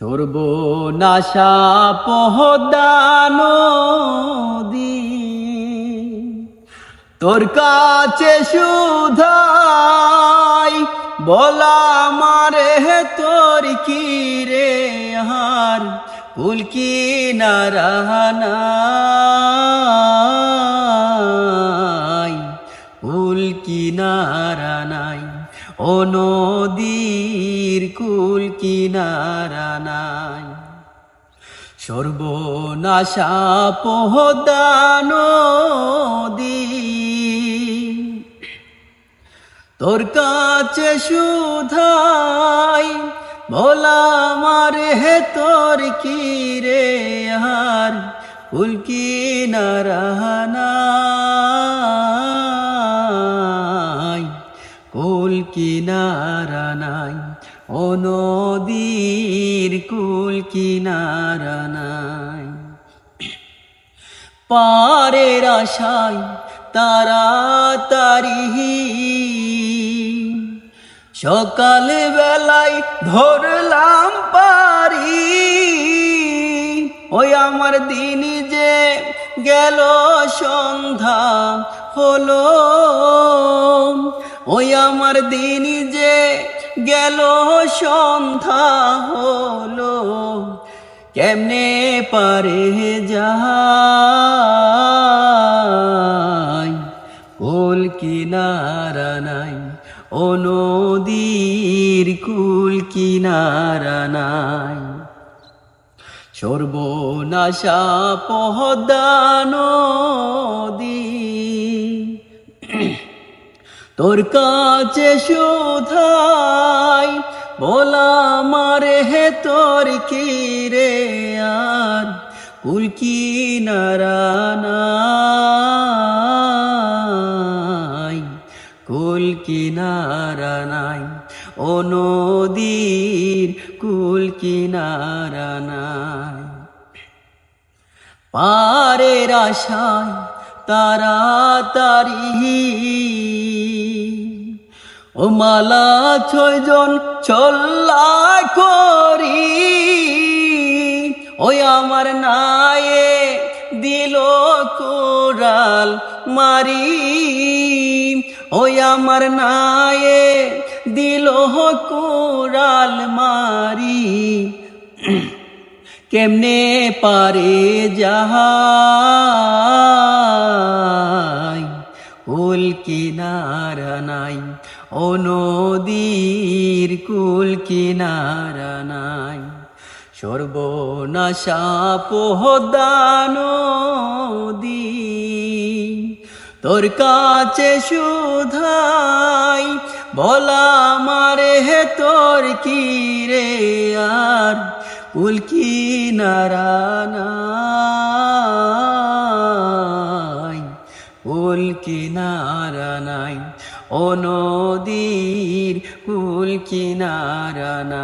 সর্বনাশা পহদানো দি তোর কাছে সুধাই বলা মারে তোর কি রে হার? কুল কি ও নদীর কুল কি নারানাই সর্বনাশা পোহদানো তোর কাছে সুধাই বলা মার হে, তোর কি রে হার উল্কি নারানাই কুল কিনারানাই ও নদীর কুল কিনারানাই পারের আশায় তাড়াতাড়ি সকাল বেলায় ধরলাম পারি ওই আমার দিন যে গেল সন্ধ্যা হলো। ওই আমার দিন যে গেল, সন্ধ্যা হলো। কেমনে পারে যাই কুল কিনারা নাই ও নদীর কুল কিনারা নাই। সর্বনাশা পহদানো দি তোর কাছে শোধাই বলা মারে হে তোর কি রে আর কুল কি নারানাই কুল কি নারানাই ও নদীর কুল কি নারানাই পারের আশায় তাড়াতাড়ি। ও মালা ছয়জন চল্লা করি। ওই আমার নায়ে দিল কোরাল মারি। ওই আমার নায়ে দিল কোরাল মারি। কেমনে পারে যাহাই ও নদীর কুল কিনারা নাই। সর্বনাশা পোহদানো দি তোর কাছে সুধাই বলা মারে হে তোর কি রে আর উল্কি নারানাই উল্কি নারানাই ও নদীর কুল কিনারানাই